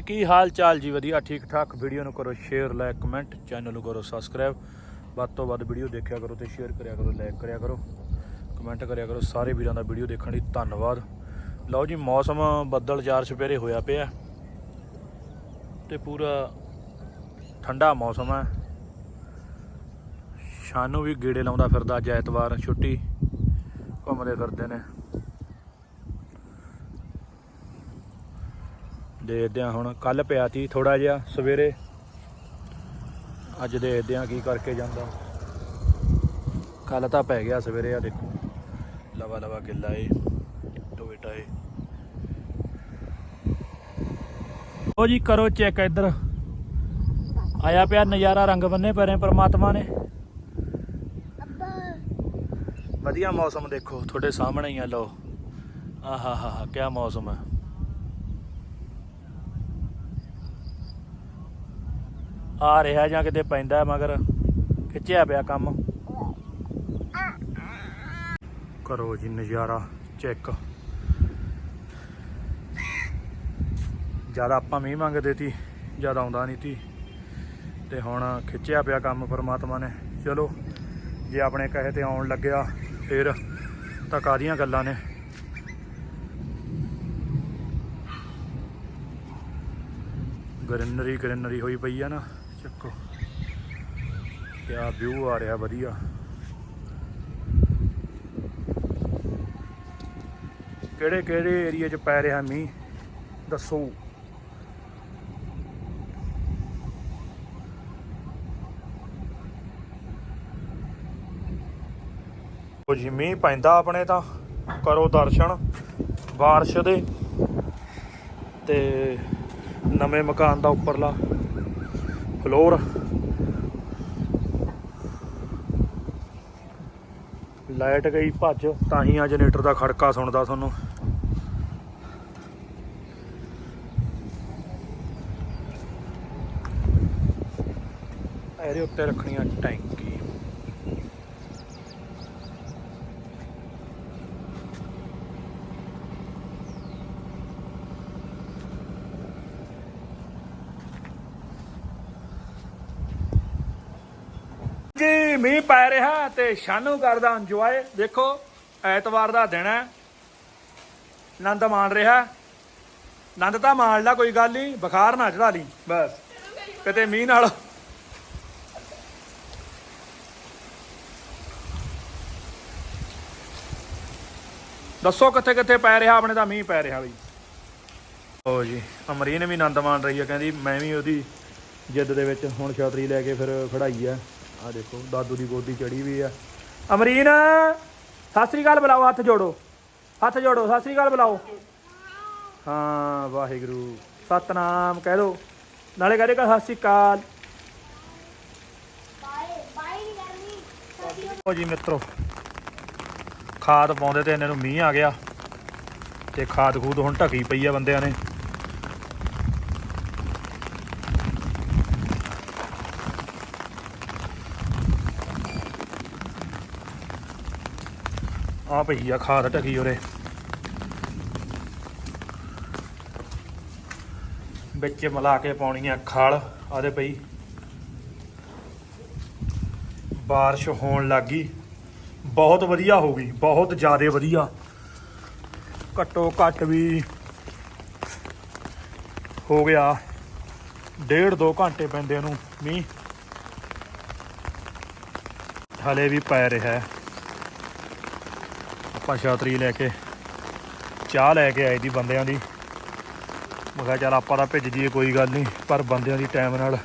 ਕੀ ਹਾਲ ਚਾਲ ਜੀ? ਵਧੀਆ ਠੀਕ ਠਾਕ ਵੀਡੀਓ ਨੂੰ ਕਰੋ ਸ਼ੇਅਰ, ਲਾਈਕ, ਕਮੈਂਟ, ਚੈਨਲ ਨੂੰ ਕਰੋ ਸਬਸਕ੍ਰਾਈਬ। ਵੱਧ ਤੋਂ ਵੱਧ ਵੀਡੀਓ ਦੇਖਿਆ ਕਰੋ ਤੇ ਸ਼ੇਅਰ ਕਰਿਆ ਕਰੋ, ਲਾਈਕ ਕਰਿਆ ਕਰੋ, ਕਮੈਂਟ ਕਰਿਆ ਕਰੋ। ਸਾਰੇ ਵੀਰਾਂ ਦਾ ਵੀਡੀਓ ਦੇਖਣ ਲਈ ਧੰਨਵਾਦ। ਲਓ ਜੀ, ਮੌਸਮ ਬੱਦਲ ਚਾਰ ਸਪੇਰੇ ਹੋਇਆ ਪਿਆ। ਤੇ ਪੂਰਾ ਠੰਡਾ ਮੌਸਮ ਹੈ। ਸ਼ਾਨੂ ਵੀ ਗੇੜੇ ਲਾਉਂਦਾ ਫਿਰਦਾ ਅੱਜ ਐਤਵਾਰ, ਛੁੱਟੀ। ਘੁੰਮਦੇ ਫਿਰਦੇ ਨੇ। ਦੇਖਦੇ ਆ ਹੁਣ। ਕੱਲ ਪਿਆ ਤੀ ਥੋੜਾ ਜਿਹਾ, ਸਵੇਰੇ। ਅੱਜ ਦੇਖਦੇ ਆ ਕੀ ਕਰਕੇ ਜਾਂਦਾ। ਕੱਲ ਤਾਂ ਪੈ ਗਿਆ ਸਵੇਰੇ ਆ, ਦੇਖੋ। ਲਵਾ ਲਵਾ ਗਿੱਲਾ ਏ ਟੋਇਟਾ ਏ। ਉਹ ਜੀ, ਕਰੋ ਚੈੱਕ ਇੱਧਰ। ਆਇਆ ਪਿਆ ਨਜ਼ਾਰਾ, ਰੰਗ ਬੰਨੇ ਪਰੇ ਪਰਮਾਤਮਾ ਨੇ। ਵਧੀਆ ਮੌਸਮ ਦੇਖੋ, ਤੁਹਾਡੇ ਸਾਹਮਣੇ ਹੀ ਆ ਲੋ ਆਹਾ ਹਾ ਹਾ ਕੀ ਮੌਸਮ ਹੈ ਆ ਰਿਹਾ ਜਾਂ ਕਿਤੇ ਪੈਂਦਾ ਮਗਰ ਖਿੱਚਿਆ ਪਿਆ ਕੰਮ। ਕਰੋ ਜੀ ਨਜ਼ਾਰਾ ਚੈੱਕ। ਜ਼ਿਆਦਾ ਆਪਾਂ ਮੀਂਹ ਮੰਗਦੇ ਤੀ ਜ਼ਿਆਦਾ ਆਉਂਦਾ ਨਹੀਂ ਤੀ ਤੇ ਹੁਣ ਖਿੱਚਿਆ ਪਿਆ ਕੰਮ ਪਰਮਾਤਮਾ ਨੇ। ਚਲੋ, ਜੇ ਆਪਣੇ ਕਹੇ ਤੇ ਆਉਣ ਲੱਗਿਆ, ਫਿਰ ਤਾਂ ਕਾਦੀਆਂ ਗੱਲਾਂ ਨੇ। ਗ੍ਰੀਨਰੀ ਗ੍ਰੀਨਰੀ ਹੋਈ ਪਈ ਆ ਨਾ। ਚੱਕੋ। ਕਿਆ ਵਿਊ ਆ ਰਿਹਾ, ਵਧੀਆ। ਕਿਹੜੇ ਕਿਹੜੇ ਏਰੀਆ 'ਚ ਪੈ ਰਿਹਾ ਮੀਂਹ? ਦੱਸੋ। ਉਹ ਜੀ, ਮੀਂਹ ਪੈਂਦਾ ਆਪਣੇ ਤਾਂ। ਕਰੋ ਦਰਸ਼ਨ ਬਾਰਿਸ਼ ਦੇ। ਤੇ ਨਵੇਂ ਮਕਾਨ ਦਾ ਉੱਪਰਲਾ। ਫਲੋਰ। ਲਾਈਟ ਗਈ ਭੱਜ, ਤਾਂ ਹੀ ਆ ਜਨਰੇਟਰ ਦਾ ਖੜਕਾ ਸੁਣਦਾ ਤੁਹਾਨੂੰ। ਇਹਦੇ ਉੱਤੇ ਰੱਖਣੀਆਂ ਟੈਂਕ ਜੀ ਮੀਂਹ ਪੈ ਰਿਹਾ ਤੇ ਸ਼ਾਨੂ ਕਰਦਾ ਇੰਜੋਏ ਦੇਖੋ, ਐਤਵਾਰ ਦਾ ਦਿਨ ਹੈ। ਆਨੰਦ ਮਾਣ ਰਿਹਾ। ਆਨੰਦ ਤਾਂ ਮਾਣ ਲਾ ਕੋਈ ਗੱਲ ਨਹੀਂ, ਬੁਖਾਰ ਨਾ ਚੜਾ ਲਈ, ਬਸ। ਕਿਤੇ ਮੀਂਹ ਨਾਲ। ਦੱਸੋ ਕਿੱਥੇ ਕਿੱਥੇ ਪੈ ਰਿਹਾ, ਆਪਣੇ ਤਾਂ ਮੀਂਹ ਪੈ ਰਿਹਾ ਬਈ। ਓ ਜੀ, ਅਮਰੀਨ ਵੀ ਆਨੰਦ ਮਾਣ ਰਹੀ ਹੈ ਕਹਿੰਦੀ ਮੈਂ ਵੀ ਉਹਦੀ ਜਿੱਦ ਦੇ ਵਿੱਚ ਹੁਣ ਛਤਰੀ ਲੈ ਕੇ ਫਿਰ ਖੜਾਈ ਆ। ਆ ਦੇਖੋ, ਦਾਦੂ ਦੀ ਗੋਦੀ ਚੜੀ ਵੀ ਆ। ਅਮਰੀਨ, ਸਤਿ ਸ੍ਰੀ ਅਕਾਲ ਬੁਲਾਓ, ਹੱਥ ਜੋੜੋ। ਹੱਥ ਜੋੜੋ, ਸਤਿ ਸ੍ਰੀ ਅਕਾਲ ਬੁਲਾਓ। ਹਾਂ, ਵਾਹਿਗੁਰੂ, ਸਤਨਾਮ ਕਹਿ ਦੋ। ਨਾਲੇ ਕਹਦੇ ਕਾ ਸਤਿ ਸ੍ਰੀ ਅਕਾਲ। ਬਾਏ ਜੀ ਮਿੱਤਰੋ, ਖਾਦ ਪਾਉਂਦੇ ਤੇ ਇਹਨਾਂ ਨੂੰ ਮੀਂਹ ਆ ਗਿਆ ਤੇ ਖਾਦ ਖੂਦ ਹੁਣ ਢਕੀ ਪਈ ਆ ਬੰਦਿਆਂ ਨੇ। ਆ ਪਈ ਆ ਖਾਦ ਢਕੀ ਉਰੇ। ਵਿੱਚ ਮਿਲਾ ਕੇ ਪਾਉਣੀ ਆ ਖਲ ਆਦੇ ਪਈ ਬਾਰਿਸ਼ ਹੋਣ ਲੱਗੀ ਬਹੁਤ ਵਧੀਆ ਹੋ ਗਈ, ਬਹੁਤ ਜ਼ਿਆਦਾ ਵਧੀਆ। ਘੱਟੋ ਘੱਟ ਵੀ ਹੋ ਗਿਆ। ਡੇਢ ਦੋ ਘੰਟੇ ਪੈਂਦੇ ਨੂੰ ਮੀਂਹ। ਹਲੇ ਵੀ ਪੈ ਰਿਹਾ। ਹੈ ਆਪਾਂ ਛਾਤਰੀ ਲੈ ਕੇ, ਚਾਹ ਲੈ ਕੇ ਆਏ ਦੀ ਬੰਦਿਆਂ ਦੀ। ਮੈਂ ਕਿਹਾ ਚੱਲ ਆਪਾਂ ਤਾਂ ਭਿੱਜ ਜੀਏ ਕੋਈ ਗੱਲ ਨਹੀਂ, ਪਰ ਬੰਦਿਆਂ ਦੀ ਟਾਈਮ ਨਾਲ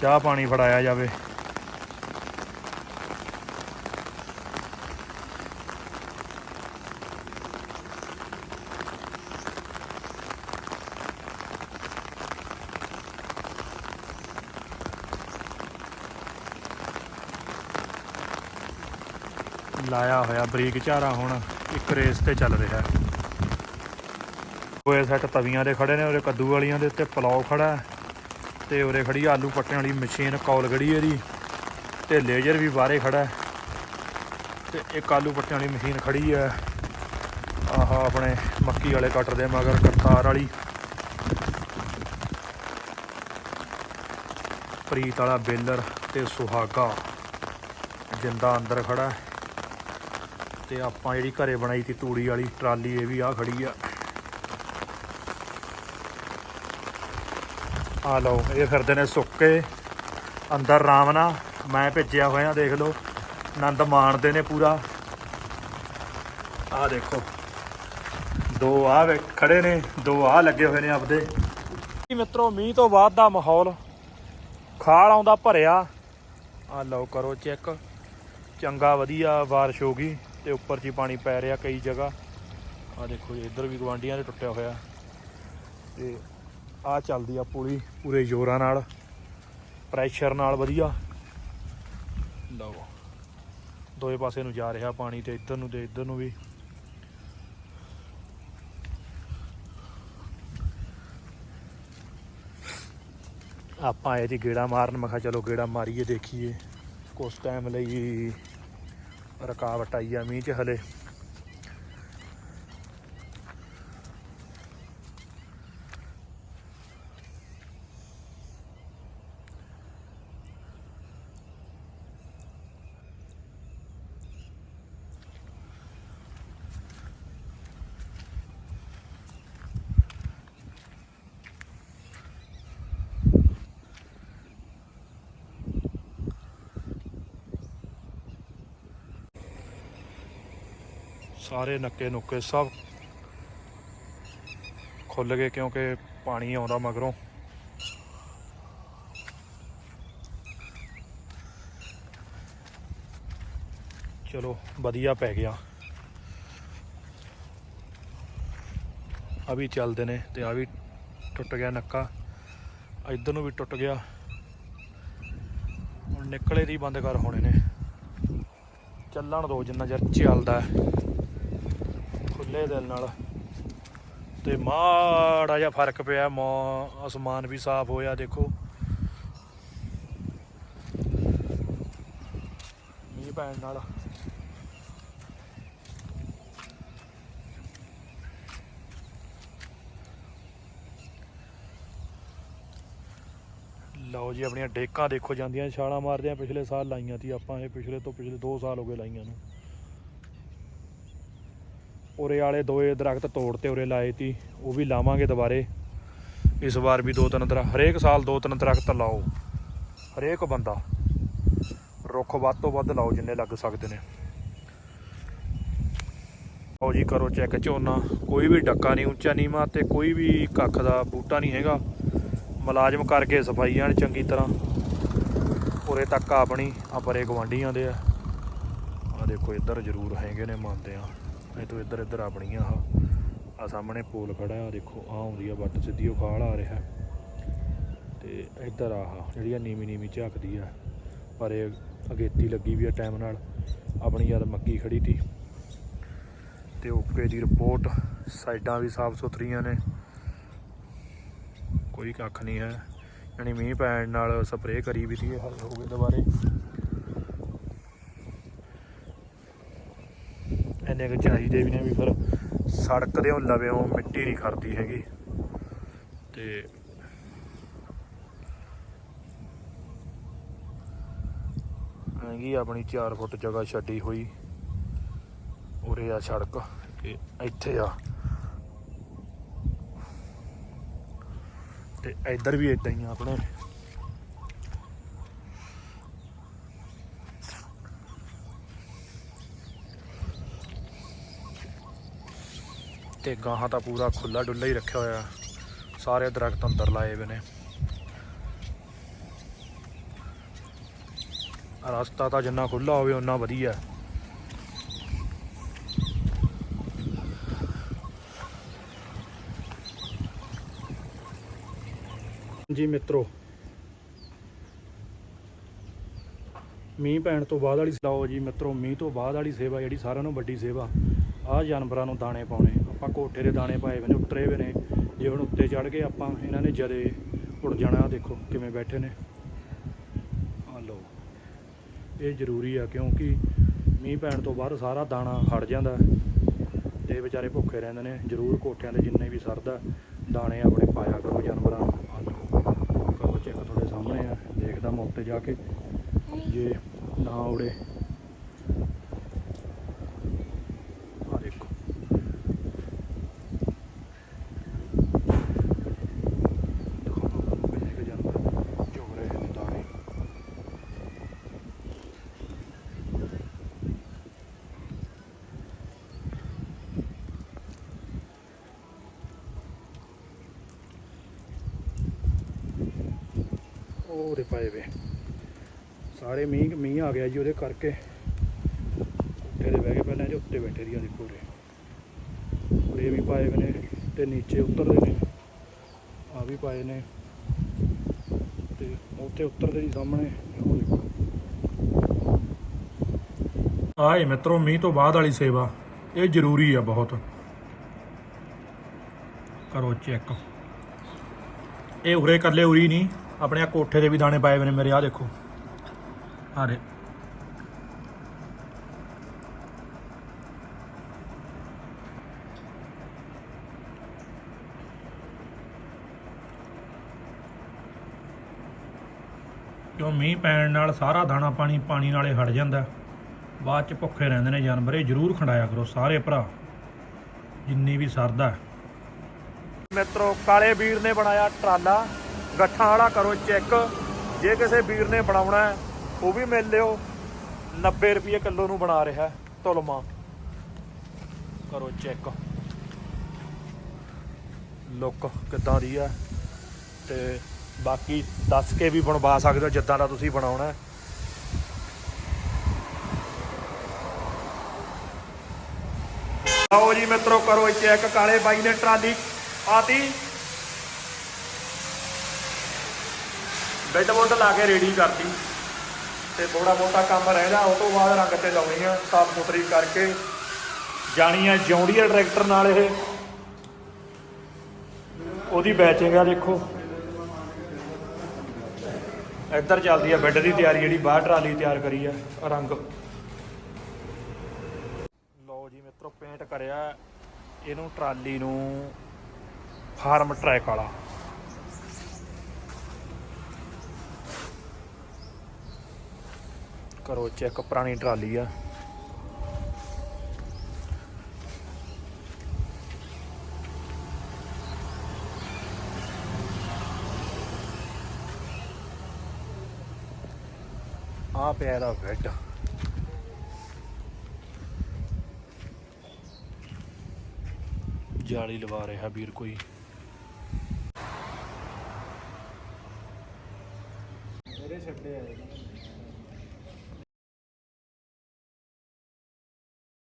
ਚਾਹ ਪਾਣੀ ਫੜਾਇਆ ਜਾਵੇ। ਲਾਇਆ ਹੋਇਆ, ਬਰੀਕ ਝਾਰਾ ਹੁਣ ਇੱਕ ਰੇਸ ਤੇ ਚੱਲ ਰਿਹਾ। ਹੈ ਹੋਏ ਸੈੱਟ ਤਵੀਆਂ ਦੇ ਖੜੇ ਨੇ ਉਹਦੇ ਕੱਦੂ ਵਾਲੀਆਂ ਦੇ ਉੱਤੇ ਪਲਾਓ ਖੜਾ ਹੈ ਤੇ ਉਰੇ ਖੜੀ ਆਲੂ ਪੱਟਣ ਵਾਲੀ ਮਸ਼ੀਨ ਕੌਲ ਖੜੀ ਇਹਦੀ, ਤੇ ਲੇਜ਼ਰ ਵੀ ਬਾਹਰੇ ਖੜਾ ਹੈ ਤੇ ਇੱਕ ਆਲੂ ਪੱਟਣ ਵਾਲੀ ਮਸ਼ੀਨ ਖੜੀ ਹੈ। ਆਹ, ਆਪਣੇ ਮੱਕੀ ਵਾਲੇ ਕਟਰ ਦੇ ਮਗਰ ਕਰਤਾਰ ਵਾਲੀ। ਪ੍ਰੀਤ ਵਾਲਾ ਬੇਲਰ ਤੇ ਸੁਹਾਗਾ ਜਿੰਦਾ ਅੰਦਰ ਖੜਾ ਹੈ। ਤੇ ਆਪਾਂ ਜਿਹੜੀ ਘਰੇ ਬਣਾਈ ਸੀ ਤੂੜੀ ਵਾਲੀ, ਟਰਾਲੀ ਇਹ ਵੀ ਆ ਖੜੀ ਆ। ਆ ਲਓ, ਇਹ ਫਿਰਦੇ ਨੇ ਸੁੱਕੇ, ਅੰਦਰ ਆਰਾਮ ਨਾਲ ਮੈਂ ਭੇਜਿਆ ਹੋਇਆ, ਦੇਖ ਲਓ, ਆਨੰਦ ਮਾਣਦੇ ਨੇ ਪੂਰਾ। ਆ ਦੇਖੋ, ਦੋ ਆ ਖੜੇ ਨੇ, ਦੋ ਆ ਲੱਗੇ ਹੋਏ ਨੇ ਆਪਦੇ। ਜੀ ਮਿੱਤਰੋ, ਮੀਂਹ ਤੋਂ ਬਾਅਦ ਦਾ ਮਾਹੌਲ, ਖਾਲ ਆਉਂਦਾ ਭਰਿਆ। ਆ ਲਓ, ਕਰੋ ਚੈੱਕ। ਚੰਗਾ, ਵਧੀਆ ਬਾਰਿਸ਼ ਹੋ ਗਈ। ਤੇ ਉੱਪਰ 'ਚ ਹੀ ਪਾਣੀ ਪੈ ਰਿਹਾ ਕਈ ਜਗ੍ਹਾ। ਆ ਦੇਖੋ ਜੀ, ਇੱਧਰ ਵੀ ਗਵਾਂਡੀਆਂ ਦੇ ਟੁੱਟਿਆ ਹੋਇਆ। ਤੇ ਆ ਚੱਲਦੀ ਆ ਪੂਰੀ ਪੂਰੇ ਜ਼ੋਰਾਂ ਨਾਲ ਪ੍ਰੈਸ਼ਰ ਨਾਲ ਵਧੀਆ। ਲਓ ਦੋਏ ਪਾਸੇ ਨੂੰ ਜਾ ਰਿਹਾ ਪਾਣੀ ਤੇ ਇੱਧਰ ਨੂੰ ਤੇ ਇੱਧਰ ਨੂੰ ਵੀ। ਆਪਾਂ ਆਏ ਜੀ ਗੇੜਾ ਮਾਰਨ, ਮੈਂ ਕਿਹਾ ਚਲੋ ਗੇੜਾ ਮਾਰੀਏ, ਦੇਖੀਏ। ਕੁਛ ਟਾਈਮ ਲਈ ਰੁਕਾਵਟ ਆਈ ਆ ਮੀਂਹ 'ਚ ਹਲੇ। ਸਾਰੇ ਨੱਕੇ ਨੁੱਕੇ ਸਭ ਖੁੱਲ ਗਏ ਕਿਉਂਕਿ ਪਾਣੀ ਆਉਂਦਾ ਮਗਰੋਂ। ਚਲੋ, ਵਧੀਆ ਪੈ ਗਿਆ। ਆ ਵੀ ਚੱਲਦੇ ਨੇ ਤੇ ਆ ਵੀ ਟੁੱਟ ਗਿਆ ਨੱਕਾ। ਇੱਧਰ ਨੂੰ ਵੀ ਟੁੱਟ ਗਿਆ। ਹੁਣ ਨਿਕਲੇ ਦੀ ਬੰਦ ਕਰ ਹੋਣੇ ਨੇ। ਚੱਲਣ ਦੋ ਜਿੰਨਾ ਚਿਰ ਚੱਲਦਾ ਹੈ। ਖੁੱਲੇ ਦਿਲ ਨਾਲ। ਤੇ ਮਾੜਾ ਜਿਹਾ ਫ਼ਰਕ ਪਿਆ, ਮੌ ਅਸਮਾਨ ਵੀ ਸਾਫ਼ ਹੋਇਆ, ਦੇਖੋ। ਮੀਂਹ ਪੈਣ ਨਾਲ। ਲਓ ਜੀ, ਆਪਣੀਆਂ ਡੇਕਾਂ ਦੇਖੋ ਜਾਂਦੀਆਂ, ਛਾਲਾਂ ਮਾਰਦੇ ਮਾਰਦਿਆਂ ਪਿਛਲੇ ਸਾਲ ਲਾਈਆਂ ਸੀ ਆਪਾਂ, ਇਹ ਪਿਛਲੇ ਤੋਂ ਪਿਛਲੇ 2 ਸਾਲ ਹੋ ਗਏ ਲਾਈਆਂ ਨੂੰ। ਉਰੇ ਵਾਲੇ ਦੋਏ ਦਰਖਤ ਤੋੜਤੇ ਉਰੇ ਲਾਏ ਤੀ, ਉਹ ਵੀ ਲਾਵਾਂਗੇ ਦੁਬਾਰੇ। ਇਸ ਵਾਰ ਵੀ ਦੋ ਤਿੰਨ ਦਰਖਤ, ਹਰੇਕ ਸਾਲ ਦੋ ਤਿੰਨ ਦਰਖਤ ਲਾਓ। ਹਰੇਕ ਬੰਦਾ, ਰੁੱਖ ਵੱਧ ਤੋਂ ਵੱਧ ਲਾਓ ਜਿੰਨੇ ਲੱਗ ਸਕਦੇ ਨੇ। ਆਓ ਜੀ, ਕਰੋ ਚੈੱਕ ਝੋਨਾ, ਕੋਈ ਵੀ ਡੱਕਾ ਨਹੀਂ, ਉੱਚਾ ਨੀਵਾਂ ਤੇ ਕੋਈ ਵੀ ਕੱਖ ਦਾ ਬੂਟਾ ਨਹੀਂ ਹੈਗਾ। ਮੁਲਾਜ਼ਮ ਕਰਕੇ ਸਫਾਈਆਂ ਐਨ ਚੰਗੀ ਤਰ੍ਹਾਂ। ਉਰੇ ਤੱਕ ਆਪਣੀ ਆ ਪਰੇ ਗਵਾਂਡੀਆਂ ਦੇ ਆ। ਆ ਦੇਖੋ, ਇੱਧਰ ਜ਼ਰੂਰ ਹੈਗੇ ਨੇ, ਮੰਨਦੇ ਆ। ਇਹ ਤੋਂ ਇੱਧਰ ਇੱਧਰ ਆਪਣੀਆਂ ਆ ਆ ਸਾਹਮਣੇ ਪੋਲ ਖੜਾ ਆ, ਦੇਖੋ ਆ ਆਉਂਦੀ ਆ ਵੱਟ ਸਿੱਧੀ, ਉਹ ਖਾਲ ਆ ਰਿਹਾ। ਤੇ ਇੱਧਰ ਆਹ ਜਿਹੜੀ ਆ ਨੀਵੀਂ ਨੀਵੀਂ ਝਾਕਦੀ ਆ, ਪਰ ਇਹ ਅਗੇਤੀ ਲੱਗੀ ਵੀ ਆ ਟਾਈਮ ਨਾਲ, ਆਪਣੀ ਯਾਰ ਮੱਕੀ ਖੜੀ ਤੀ। ਤੇ ਓਕੇ ਦੀ ਰਿਪੋਰਟ ਸਾਈਡਾਂ ਵੀ ਸਾਫ਼ ਸੁਥਰੀਆਂ ਨੇ। ਕੋਈ ਕੱਖ ਨਹੀਂ ਹੈ, ਯਾਨੀ ਮੀਂਹ ਪੈਣ ਨਾਲ ਸਪਰੇਅ ਕਰੀ ਵੀ ਤੀ ਇਹ ਹੱਲ ਹੋ ਗਏ ਦੁਬਾਰੇ। ਇੰਨੇ ਕੁ ਚਾਹੀਦੇ ਵੀ ਨੇ ਵੀ ਫਿਰ ਸੜਕ ਦੇ ਲਵਿਓਂ ਮਿੱਟੀ ਨਹੀਂ ਖੜਦੀ ਹੈਗੀ। ਤੇ ਹੈਗੀ ਆਪਣੀ 4 ਫੁੱਟ ਜਗ੍ਹਾ ਛੱਡੀ ਹੋਈ। ਉਰੇ ਆ ਸੜਕ, ਤੇ ਇੱਥੇ ਆ। ਤੇ ਇੱਧਰ ਵੀ ਇਦਾਂ ਹੀ ਆ ਆਪਣੇ। ਤੇ ਗਾਹਾਂ ਤਾਂ ਪੂਰਾ ਖੁੱਲਾ ਡੁੱਲਾ ਹੀ ਰੱਖਿਆ ਹੋਇਆ। ਸਾਰੇ ਦਰਖਤ ਅੰਦਰ ਲਾਏ ਹੋਏ ਨੇ। ਰਸਤਾ ਤਾਂ ਜਿੰਨਾ ਖੁੱਲਾ ਹੋਵੇ ਉਨਾ ਵਧੀਆ। ਜੀ ਮਿੱਤਰੋ, ਮੀਂਹ ਪੈਣ ਤੋਂ ਬਾਅਦ ਵਾਲੀ ਲਓ ਜੀ ਮਿੱਤਰੋ, ਮੀਂਹ ਤੋਂ ਬਾਅਦ ਵਾਲੀ ਸੇਵਾ ਜਿਹੜੀ ਸਾਰਿਆਂ ਨੂੰ ਵੱਡੀ ਸੇਵਾ, ਆਹ ਜਾਨਵਰਾਂ ਨੂੰ ਦਾਣੇ ਪਾਉਣੇ। ਆਪਾਂ ਕੋਠੇ ਦੇ ਦਾਣੇ ਪਾਏ ਹੋਏ ਨੇ, ਉੱਤਰੇ ਹੋਏ ਨੇ, ਜੇ ਹੁਣ ਉੱਤੇ ਚੜ ਗਏ ਆਪਾਂ ਇਹਨਾਂ ਨੇ ਜਦੇ ਉੱਡ ਜਾਣਾ ਦੇਖੋ ਕਿਵੇਂ ਬੈਠੇ ਨੇ। ਆ ਲਓ। ਇਹ ਜ਼ਰੂਰੀ ਆ ਕਿਉਂਕਿ ਮੀਂਹ ਪੈਣ ਤੋਂ ਬਾਅਦ ਸਾਰਾ ਦਾਣਾ ਖੜ ਜਾਂਦਾ ਤੇ ਵਿਚਾਰੇ ਭੁੱਖੇ ਰਹਿੰਦੇ ਨੇ। ਜ਼ਰੂਰ ਕੋਠਿਆਂ ਦੇ ਜਿੰਨੇ ਵੀ ਸਰਦਾ, ਦਾਣੇ ਆਪਣੇ ਪਾਇਆ ਕਰੋ ਜਾਨਵਰਾਂ ਨੂੰ। ਆ ਕਰੋ ਚੈੱਕ ਤੁਹਾਡੇ ਸਾਹਮਣੇ ਆ। ਦੇਖਦਾ ਜਾ ਕੇ। ਜੇ ਨਾ ਉੜੇ ਆ ਦੇਖੋ ਦਿਖਾਉਂਦਾ ਤੁਹਾਨੂੰ ਕਿੰਨੇ ਕੁ ਜਾਨਵਰ ਚੁਗ ਰਹੇ ਨੇ ਦਾਣੇ ਉਹ ਰੇ ਪਏ ਵੇ। ਸਾਰੇ ਮੀਂਹ ਮੀਂਹ ਆ ਗਿਆ ਜੀ ਉਹਦੇ ਕਰਕੇ। ਉੱਤੇ ਦੇ ਬਹਿ ਕੇ ਪਹਿਲਾਂ ਇਹਦੇ ਉੱਤੇ ਬੈਠੇ ਦੀਆਂ ਦੇਖੋ ਰੇ ਉਰੇ ਵੀ ਪਾਏ ਵੇ ਨੇ ਤੇ ਨੀਚੇ ਉਤਰਦੇ ਨੇ। ਆ ਵੀ ਪਾਏ ਨੇ। ਤੇ ਉੱਥੇ ਉਤਰਦੇ ਜੀ ਸਾਹਮਣੇ। ਉਹ ਦੇਖੋ। ਆਏ ਮਿੱਤਰੋ, ਮੀਂਹ ਤੋਂ ਬਾਅਦ ਵਾਲੀ ਸੇਵਾ। ਇਹ ਜ਼ਰੂਰੀ ਆ ਬਹੁਤ। ਕਰੋ ਚੈੱਕ। ਇਹ ਉਰੇ ਇਕੱਲੇ ਉਰੀ ਨਹੀਂ। ਆਪਣੇ ਆ ਕੋਠੇ ਦੇ ਵੀ ਦਾਣੇ ਪਾਏ ਹੋਏ ਨੇ ਮੇਰੇ ਆ ਦੇਖੋ। ਆਰੇ ਕਿਉਂ ਮੀਂਹ ਪੈਣ ਨਾਲ ਸਾਰਾ ਦਾਣਾ ਪਾਣੀ ਪਾਣੀ ਨਾਲੇ ਹਟ ਜਾਂਦਾ। ਬਾਅਦ ਚ ਭੁੱਖੇ ਰਹਿੰਦੇ ਨੇ ਜਾਨਵਰ, ਇਹ ਜ਼ਰੂਰ ਖੰਡਾਇਆ ਕਰੋ ਸਾਰੇ ਭਰਾ। ਜਿੰਨੀ ਵੀ ਸਰਦਾ ਮਿੱਤਰੋ, ਕਾਲੇ ਵੀਰ ਨੇ ਬਣਾਇਆ ਟਰਾਲਾ। ਗੱਠਾਂ ਵਾਲਾ ਕਰੋ ਚੈੱਕ। ਜੇ ਕਿਸੇ ਵੀਰ ਨੇ ਬਣਾਉਣਾ ਹੈ, ਉਹ ਵੀ ਮਿਲ ਲਿਓ। 90 ਰੁਪਏ ਕਿਲੋ ਨੂੰ ਬਣਾ ਰਿਹਾ ਤੁਲਮਾ ਕਰੋ ਚੈੱਕ। ਲੁੱਕ ਕਿੱਦਾਂ ਦੀ ਆ ਤੇ ਬਾਕੀ ਦੱਸ ਕੇ ਵੀ ਬਣਵਾ ਸਕਦੇ ਹੋ ਜਿੱਦਾਂ ਦਾ ਤੁਸੀਂ ਬਣਾਉਣਾ ਹੈ। ਆਓ ਜੀ ਮਿੱਤਰੋ ਕਰੋ ਚੈੱਕ। ਕਾਲੇ ਬਾਈ ਨੇ ਟਰਾਲੀ ਆਤੀ ਬੈੱਡ ਬੁੱਡ ਲਾ ਕੇ ਰੈਡੀ ਕਰਤੀ। ਤੇ ਥੋੜਾ ਬਹੁਤਾ ਕੰਮ ਰਹਿੰਦਾ ਉਹ ਤੋਂ ਬਾਅਦ ਰੰਗ ਤੇ ਲਾਉਣੀ ਆ, ਸਾਫ਼ ਸੁਥਰੀ ਕਰਕੇ। ਜਾਣੀ ਆ ਜਿਉਂਦੀ ਆ ਟਰੈਕਟਰ ਨਾਲ ਇਹ। ਉਹਦੀ ਬੈਚਿੰਗ ਆ ਦੇਖੋ। ਇੱਧਰ ਚੱਲਦੀ ਆ ਬੈੱਡ ਦੀ ਤਿਆਰੀ, ਜਿਹੜੀ ਬਾਹਰ ਟਰਾਲੀ ਤਿਆਰ ਕਰੀ ਆ, ਰੰਗ। ਲਓ ਜੀ ਮਿੱਤਰੋ ਪੇਂਟ ਕਰਿਆ ਇਹਨੂੰ ਟਰਾਲੀ ਨੂੰ ਫਾਰਮ ਟਰੈਕ ਵਾਲਾ। ਕਰੋ ਚੈੱਕ ਪੁਰਾਣੀ ਟਰਾਲੀ ਆ। ਆ ਪਿਆ ਇਹਦਾ ਬੈੱਡ ਜਾਲੀ ਲਵਾ ਰਿਹਾ ਵੀਰ ਕੋਈ। ਮੇਰੇ ਛੱਡੇ ਆਏ